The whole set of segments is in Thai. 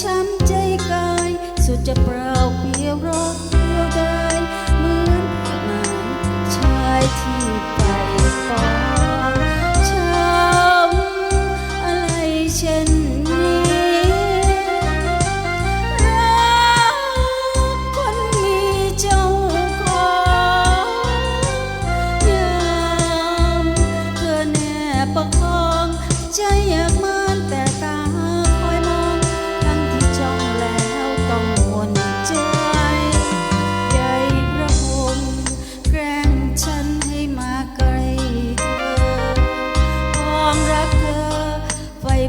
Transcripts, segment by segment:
ช้ำใจกาย สุดจะปรา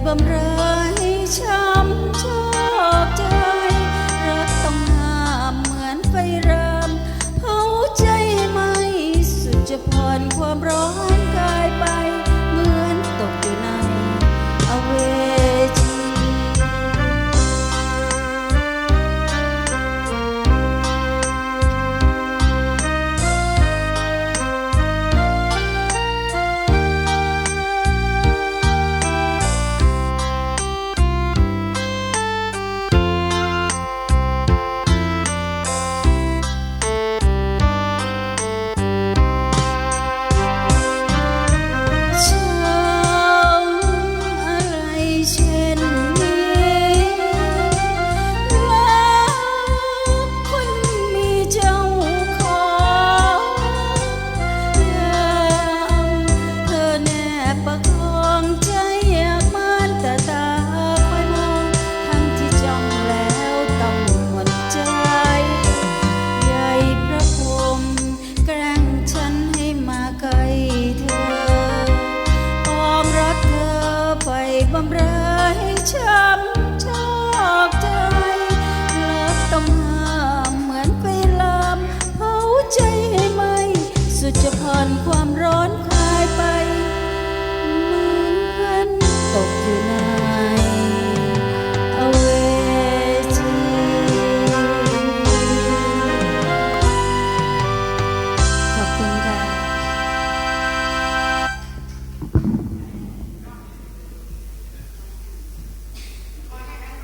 บำเรอ ช้ำชอบใจเลิกตาเหมือนไปลาเผาใจให้ไหมสุดจะผ่อนความร้อน